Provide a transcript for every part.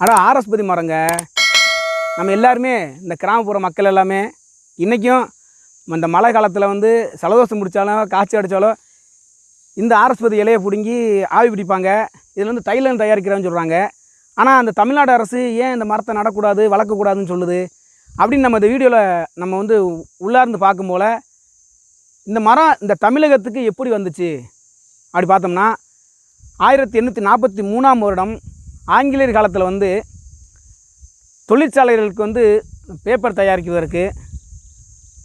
ஆனால் ஆரஸ்பதி மரங்க நம்ம எல்லாருமே இந்த கிராமப்புற மக்கள் எல்லாமே இன்றைக்கும் இந்த மழை காலத்தில் வந்து சலதோஷம் முடித்தாலும் காய்ச்சி அடித்தாலும் இந்த ஆரஸ்பதி இலையை பிடுங்கி ஆவி பிடிப்பாங்க. இதில் வந்து தைலம் தயாரிக்கிறேன்னு சொல்கிறாங்க ஆனால் அந்த தமிழ்நாடு அரசு ஏன் இந்த மரத்தை நடக்கூடாது வளர்க்கக்கூடாதுன்னு சொல்லுது? அப்படின்னு நம்ம இந்த வீடியோவில் நம்ம வந்து உள்ளார்ந்து பார்க்கும் போல் இந்த மரம் இந்த தமிழகத்துக்கு எப்படி வந்துச்சு? அப்படி பார்த்தோம்னா ஆயிரத்தி எண்ணூற்றி நாற்பத்தி மூணாம் வருடம் ஆங்கிலேயர் காலத்தில் வந்து தொழிற்சாலைகளுக்கு வந்து பேப்பர் தயாரிக்கிறதற்கு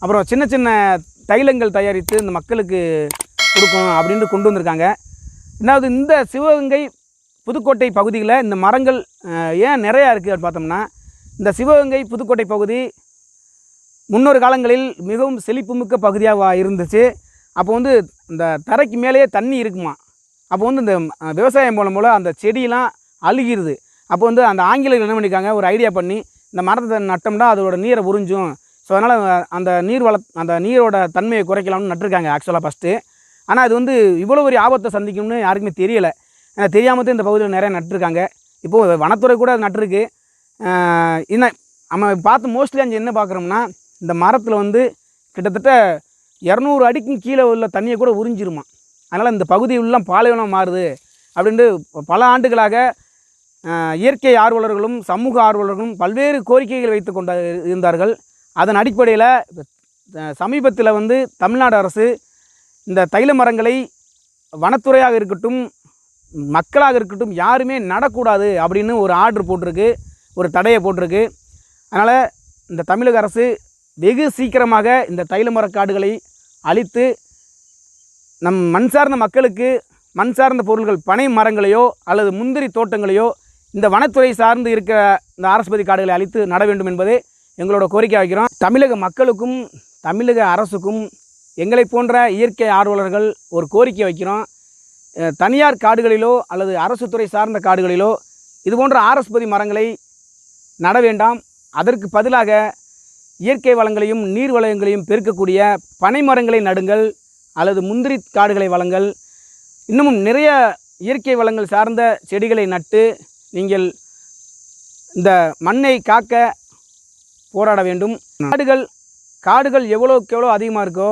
அப்புறம் சின்ன சின்ன தைலங்கள் தயாரித்து இந்த மக்களுக்கு கொடுக்கணும் அப்படின்ட்டு கொண்டு வந்திருக்காங்க. ரெண்டாவது இந்த சிவகங்கை புதுக்கோட்டை பகுதியில் இந்த மரங்கள் ஏன் நிறையா இருக்குது அப்படின்னு பார்த்தோம்னா இந்த சிவகங்கை புதுக்கோட்டை பகுதி முன்னொரு காலங்களில் மிகவும் செழிப்புமிக்க பகுதியாக இருந்துச்சு. அப்போ வந்து இந்த தரைக்கு மேலேயே தண்ணி இருக்குமா? அப்போ வந்து இந்த விவசாயம் மூலம் மூலம் அந்த செடியெலாம் அழுகிருது அப்போ வந்து அந்த ஆங்கிலர்கள் என்ன பண்ணியிருக்காங்க? ஒரு ஐடியா பண்ணி இந்த மரத்தை நட்டோம்னா அதோட நீரை உறிஞ்சும். ஸோ அதனால் அந்த நீர் வள அந்த நீரோட தன்மையை குறைக்கலாம்னு நட்டிருக்காங்க ஆக்சுவலாக ஃபஸ்ட்டு ஆனால் அது வந்து இவ்வளோ ஒரு ஆபத்தை சந்திக்கும்னு யாருக்குமே தெரியலை. தெரியாமல் தான் இந்த பகுதியில் நிறையா நட்டிருக்காங்க. இப்போது வனத்துறை கூட அது நட்டிருக்கு. என்ன நம்ம பார்த்து மோஸ்ட்லி அங்கே என்ன பார்க்குறோம்னா இந்த மரத்தில் வந்து கிட்டத்தட்ட இரநூறு அடிக்கும் கீழே உள்ள தண்ணியை கூட உறிஞ்சிருமா அதனால் இந்த பகுதி எல்லாம் பாலைவனம் மாறுது. அப்படின்ட்டு பல ஆண்டுகளாக இயற்கை ஆர்வலர்களும் சமூக ஆர்வலர்களும் பல்வேறு கோரிக்கைகள் வைத்து கொண்டு இருந்தார்கள். அதன் அடிப்படையில் சமீபத்தில் வந்து தமிழ்நாடு அரசு இந்த தைல மரங்களை வனத்துறையாக இருக்கட்டும் மக்களாக இருக்கட்டும் யாருமே நடக்கூடாது அப்படின்னு ஒரு ஆர்டர் போட்டிருக்கு ஒரு தடையை போட்டிருக்கு. அதனால் இந்த தமிழக அரசு வெகு சீக்கிரமாக இந்த தைல மரக்காடுகளை அழித்து நம் மண் சார்ந்த மக்களுக்கு மண் சார்ந்த பொருள்கள் பனை மரங்களையோ அல்லது முந்திரி தோட்டங்களையோ இந்த வனத்துறை சார்ந்து இருக்கிற இந்த ஆரஸ்பதி காடுகளை அழித்து நட வேண்டும் என்பதே எங்களோட கோரிக்கை வைக்கிறோம் தமிழக மக்களுக்கும் தமிழக அரசுக்கும் எங்களை போன்ற இயற்கை ஆர்வலர்கள் ஒரு கோரிக்கை வைக்கிறோம். தனியார் காடுகளிலோ அல்லது அரசு துறை சார்ந்த காடுகளிலோ இது போன்ற ஆரஸ்பதி மரங்களை நட வேண்டாம். அதற்கு பதிலாக இயற்கை வளங்களையும் நீர் வளங்களையும் பெருக்கக்கூடிய பனை மரங்களை நடுங்கள் அல்லது முந்திரி காடுகளை வளங்கள். இன்னமும் நிறைய இயற்கை வளங்கள் சார்ந்த செடிகளை நட்டு நீங்கள் இந்த மண்ணை காக்க போராட வேண்டும். காடுகள் காடுகள் எவ்வளோக்கு எவ்வளோ அதிகமாக இருக்கோ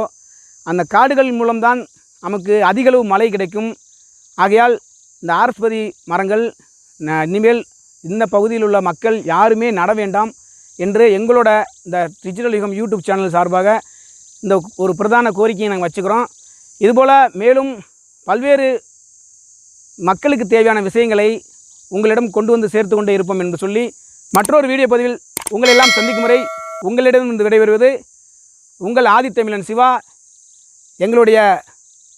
அந்த காடுகள் மூலம்தான் நமக்கு அதிகளவு மழை கிடைக்கும். ஆகையால் இந்த ஆர்ஸ்பதி மரங்கள் இனிமேல் இந்த பகுதியில் உள்ள மக்கள் யாருமே நட வேண்டாம் என்று எங்களோட இந்த டிஜிட்டல் யுகம் யூடியூப் சேனல் சார்பாக இந்த ஒரு பிரதான கோரிக்கையை நாங்கள் வச்சுக்கிறோம். இதுபோல் மேலும் பல்வேறு மக்களுக்கு தேவையான விஷயங்களை உங்களிடம் கொண்டு வந்து சேர்த்து கொண்டே இருப்போம் என்று சொல்லி மற்றொரு வீடியோ பதிவில் உங்களெல்லாம் சந்திக்கும் முறை உங்களிடமிருந்து விடைபெறுவது உங்கள் ஆதித்தமிழன் சிவா எங்களுடைய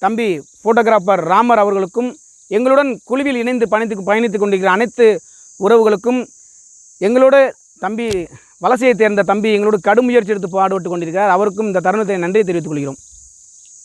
தம்பி ஃபோட்டோகிராஃபர் ராமர் அவர்களுக்கும் எங்களுடன் குழுவில் இணைந்து பயணித்து பயணித்துக் கொண்டிருக்கிற அனைத்து உறவுகளுக்கும் எங்களோட தம்பி வலசையை தேர்ந்த தம்பி எங்களோடு கடும் முயற்சி எடுத்து பாடுபட்டு கொண்டிருக்கிறார். அவருக்கும் இந்த தருணத்தை நன்றி தெரிவித்துக் கொள்கிறோம்.